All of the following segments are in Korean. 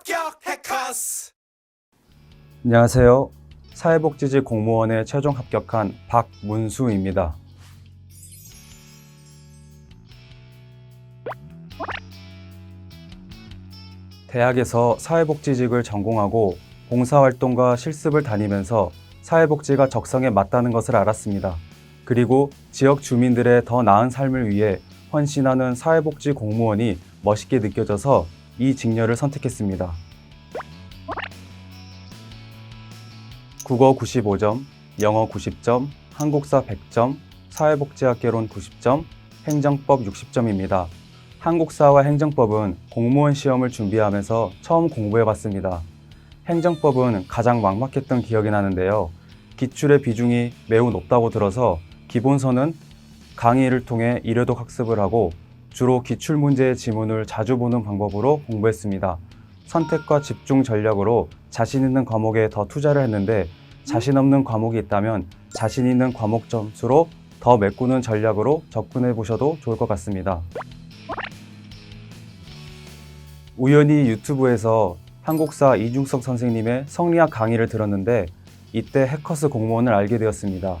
합격 해커스 안녕하세요. 사회복지직 공무원에 최종 합격한 박문수입니다. 대학에서 사회복지직을 전공하고 봉사활동과 실습을 다니면서 사회복지가 적성에 맞다는 것을 알았습니다. 그리고 지역 주민들의 더 나은 삶을 위해 헌신하는 사회복지 공무원이 멋있게 느껴져서 이 직렬을 선택했습니다. 국어 95점, 영어 90점, 한국사 100점, 사회복지학개론 90점, 행정법 60점입니다. 한국사와 행정법은 공무원 시험을 준비하면서 처음 공부해봤습니다. 행정법은 가장 막막했던 기억이 나는데요. 기출의 비중이 매우 높다고 들어서 기본서는 강의를 통해 이래독 학습을 하고 주로 기출 문제의 지문을 자주 보는 방법으로 공부했습니다. 선택과 집중 전략으로 자신 있는 과목에 더 투자를 했는데 자신 없는 과목이 있다면 자신 있는 과목 점수로 더 메꾸는 전략으로 접근해 보셔도 좋을 것 같습니다. 우연히 유튜브에서 한국사 이중석 선생님의 성리학 강의를 들었는데 이때 해커스 공무원을 알게 되었습니다.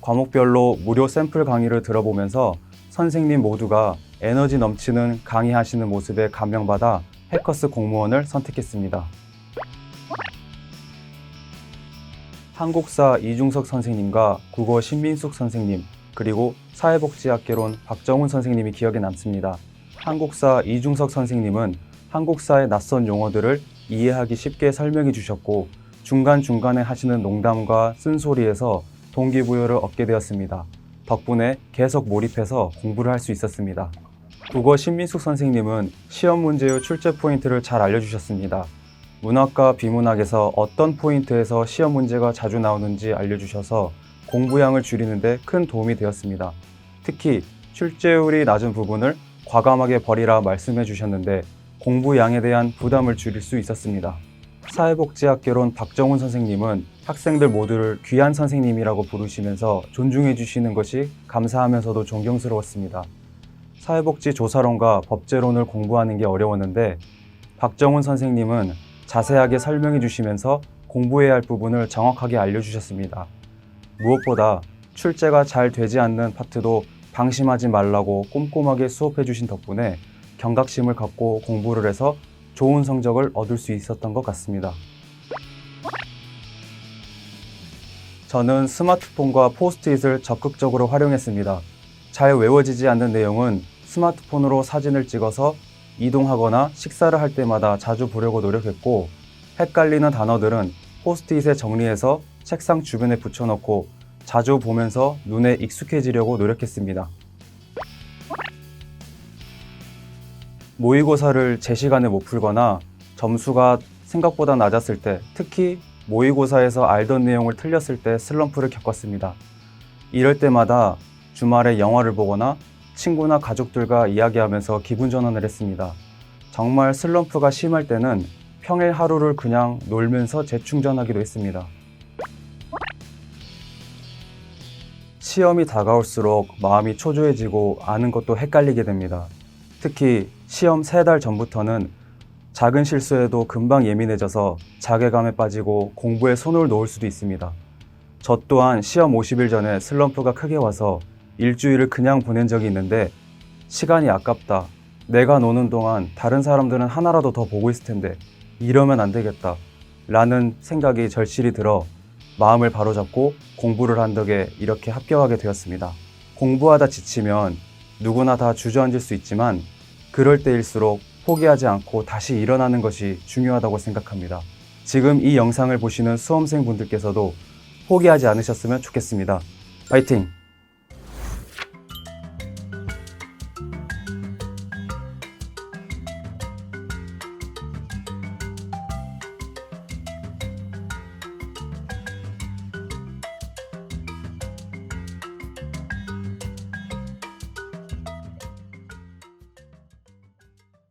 과목별로 무료 샘플 강의를 들어보면서 선생님 모두가 에너지 넘치는 강의하시는 모습에 감명받아 해커스 공무원을 선택했습니다. 한국사 이중석 선생님과 국어 신민숙 선생님, 그리고 사회복지학개론 박정훈 선생님이 기억에 남습니다. 한국사 이중석 선생님은 한국사의 낯선 용어들을 이해하기 쉽게 설명해 주셨고 중간중간에 하시는 농담과 쓴소리에서 동기부여를 얻게 되었습니다. 덕분에 계속 몰입해서 공부를 할 수 있었습니다. 국어 신민숙 선생님은 시험 문제의 출제 포인트를 잘 알려주셨습니다. 문학과 비문학에서 어떤 포인트에서 시험 문제가 자주 나오는지 알려주셔서 공부량을 줄이는데 큰 도움이 되었습니다. 특히 출제율이 낮은 부분을 과감하게 버리라 말씀해 주셨는데 공부량에 대한 부담을 줄일 수 있었습니다. 사회복지학개론 박정훈 선생님은 학생들 모두를 귀한 선생님이라고 부르시면서 존중해 주시는 것이 감사하면서도 존경스러웠습니다. 사회복지 조사론과 법제론을 공부하는 게 어려웠는데 박정훈 선생님은 자세하게 설명해 주시면서 공부해야 할 부분을 정확하게 알려주셨습니다. 무엇보다 출제가 잘 되지 않는 파트도 방심하지 말라고 꼼꼼하게 수업해 주신 덕분에 경각심을 갖고 공부를 해서 좋은 성적을 얻을 수 있었던 것 같습니다. 저는 스마트폰과 포스트잇을 적극적으로 활용했습니다. 잘 외워지지 않는 내용은 스마트폰으로 사진을 찍어서 이동하거나 식사를 할 때마다 자주 보려고 노력했고 헷갈리는 단어들은 포스트잇에 정리해서 책상 주변에 붙여놓고 자주 보면서 눈에 익숙해지려고 노력했습니다. 모의고사를 제 시간에 못 풀거나 점수가 생각보다 낮았을 때 특히 모의고사에서 알던 내용을 틀렸을 때 슬럼프를 겪었습니다. 이럴 때마다 주말에 영화를 보거나 친구나 가족들과 이야기하면서 기분 전환을 했습니다. 정말 슬럼프가 심할 때는 평일 하루를 그냥 놀면서 재충전하기도 했습니다. 시험이 다가올수록 마음이 초조해지고 아는 것도 헷갈리게 됩니다. 특히 시험 세 달 전부터는 작은 실수에도 금방 예민해져서 자괴감에 빠지고 공부에 손을 놓을 수도 있습니다. 저 또한 시험 50일 전에 슬럼프가 크게 와서 일주일을 그냥 보낸 적이 있는데 시간이 아깝다. 내가 노는 동안 다른 사람들은 하나라도 더 보고 있을 텐데 이러면 안 되겠다. 라는 생각이 절실히 들어 마음을 바로잡고 공부를 한 덕에 이렇게 합격하게 되었습니다. 공부하다 지치면 누구나 다 주저앉을 수 있지만 그럴 때일수록 포기하지 않고 다시 일어나는 것이 중요하다고 생각합니다. 지금 이 영상을 보시는 수험생 분들께서도 포기하지 않으셨으면 좋겠습니다. 파이팅!